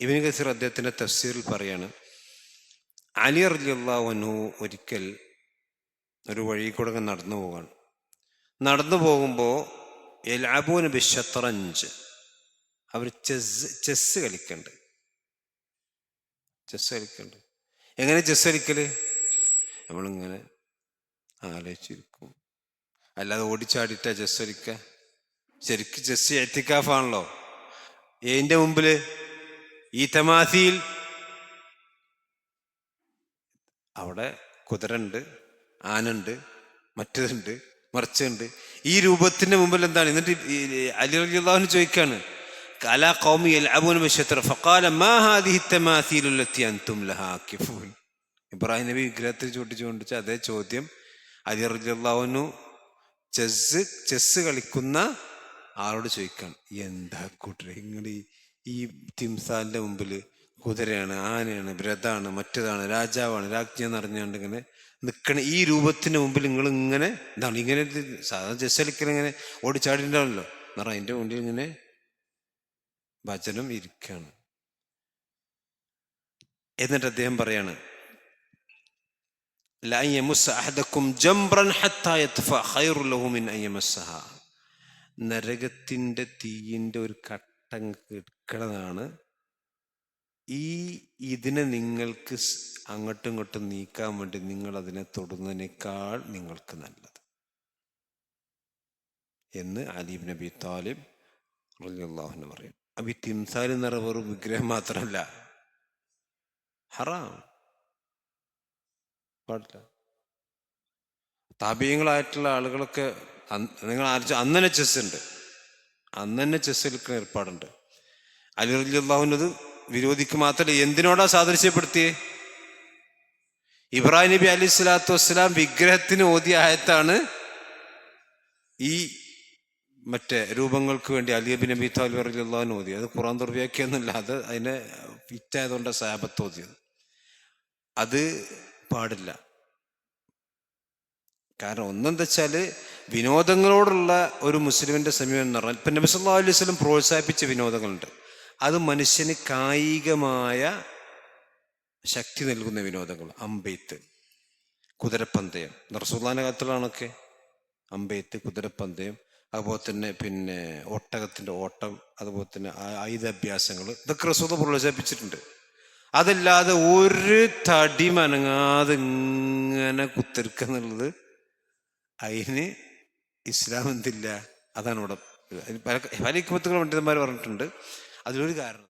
ഇബിന് കസീർ അദ്ദേഹത്തിന്റെ തഫ്സീറിൽ പറയാണ് അലി അർജിയുള്ളവനു ഒരിക്കൽ ഒരു വഴി കൂടെ നടന്നു പോകാണ് നടന്നു പോകുമ്പോൾ എലാബൂന് ബിഷത്രഞ്ച് അവർ ചെസ് ചെസ് കളിക്കണ്ട്. ചെസ് കളിക്കണ്ട്. എങ്ങനെ ചെസ് കളിക്കൽ? നമ്മളിങ്ങനെ ആലോചിച്ചിരിക്കും. അല്ലാതെ ഓടിച്ചാടിയിട്ടാ ചെസ് കളിക്ക? ശരിക്കും ചെസ് എത്തിക്കാഫാണല്ലോ ഏതിന്റെ മുമ്പിൽ ഈ തമാസിയിൽ അവിടെ കുതിരണ്ട് ആനുണ്ട് മറ്റുണ്ട് മറിച്ചുണ്ട്. ഈ രൂപത്തിന്റെ മുമ്പിൽ എന്താണ്? എന്നിട്ട് അലി അലിള്ളാഹുന് ചോദിക്കാണ് കലാ കൗമി ഇബ്രാഹിം നബി വിഗ്രഹത്തിൽ ചൂണ്ടിച്ചുകൊണ്ട് വെച്ച അതേ ചോദ്യം അലി അലിള്ളാഹുനു ചെസ് ചെസ് കളിക്കുന്ന ആളോട് ചോദിക്കാണ് എന്താ കൂട്ടരെ നിങ്ങൾ ഈ തിംസാലിന്റെ മുമ്പിൽ കുതിരയാണ് ആനയാണ് രഥാണ് മറ്റതാണ് രാജാവാണ് രാജ്ഞി എന്ന് അറിഞ്ഞുകൊണ്ട് ഇങ്ങനെ നിൽക്കണ ഈ രൂപത്തിന് മുമ്പിൽ നിങ്ങൾ ഇങ്ങനെ ഇതാണ് ഇങ്ങനെ സാധാരണ ജസ്സലിക്കൽ ഇങ്ങനെ ഓടിച്ചാടിണ്ടാവല്ലോ. എന്ന് പറഞ്ഞാൽ അതിന്റെ മുമ്പിൽ ഇങ്ങനെ വചനം ഇരിക്കുകയാണ് എന്നിട്ട് അദ്ദേഹം പറയാണ് നരകത്തിന്റെ തീയിന്റെ ഒരു കട്ടം എടുക്കണതാണ് ഈ ഇതിനെ നിങ്ങൾക്ക് അങ്ങോട്ടും ഇങ്ങോട്ടും നീക്കാൻ വേണ്ടി നിങ്ങൾ അതിനെ തൊടുന്നതിനേക്കാൾ നിങ്ങൾക്ക് നല്ലത്. എന്ന് അലീബ് നബി താലിബ് റളിയല്ലാഹുവിന് പറയും. അപ്പൊ ഈ തിംസാൽ എന്ന് വെറും വിഗ്രഹം മാത്രമല്ല. ഹറാം. പാടില്ല. താപീയങ്ങളായിട്ടുള്ള ആളുകളൊക്കെ നിങ്ങൾ അന്ന് തന്നെ ചെസ് ഉണ്ട്. അന്ന് തന്നെ ചെസ് കളിക്കുന്ന ഏർപ്പാടുണ്ട്. അലി അലിഅള്ളാഹുവിനത് വിരോധിക്ക് മാത്രമല്ല എന്തിനോടാ സാദൃശ്യപ്പെടുത്തിയേ? ഇബ്രാഹിം നബി അലി സ്വലാത്തു വസ്സലാം വിഗ്രഹത്തിന് ഓതിയ ആയത്താണ് ഈ മറ്റേ രൂപങ്ങൾക്ക് വേണ്ടി അലിയബി നബി താലി അലിഅള്ളാഹുവിന് ഓതി അത് ഖുറാൻ ദുർവ്യാഖ്യൊന്നുമില്ല അത് അതിനെ വിറ്റായതുകൊണ്ട് സാപത്ത് ഓതിയത്. അത് പാടില്ല. കാരണം ഒന്നെന്താ വെച്ചാൽ വിനോദങ്ങളോടുള്ള ഒരു മുസ്ലിമിന്റെ സമീപനം എന്ന് പറഞ്ഞാൽ ഇപ്പം നബിസ് അലൈഹി സ്വലം പ്രോത്സാഹിപ്പിച്ച വിനോദങ്ങളുണ്ട്. അത് മനുഷ്യന് കായികമായ ശക്തി നൽകുന്ന വിനോദങ്ങൾ. അമ്പെയ്ത്ത് കുതിരപ്പന്തയം. നർസുദാന കാലത്തിലാണൊക്കെ അമ്പെയ്ത്ത് കുതിരപ്പന്തയം അതുപോലെ തന്നെ പിന്നെ ഒട്ടകത്തിന്റെ ഓട്ടം അതുപോലെ തന്നെ ആയുധാഭ്യാസങ്ങൾ ഇതൊക്കെ റസൂദ പ്രോത്സാഹിപ്പിച്ചിട്ടുണ്ട് അതല്ലാതെ ഒരു തടി മനങ്ങാതെ ഇങ്ങനെ കുത്തിരിക്കുക എന്നുള്ളത് അതിന് ഇസ്ലാം എന്തില്ല? അതാണ് ഇവിടെ. പല പല ഇക്കുമത്തുകൾ പണ്ഡിതന്മാർ പറഞ്ഞിട്ടുണ്ട്. അതിലൊരു കാരണം.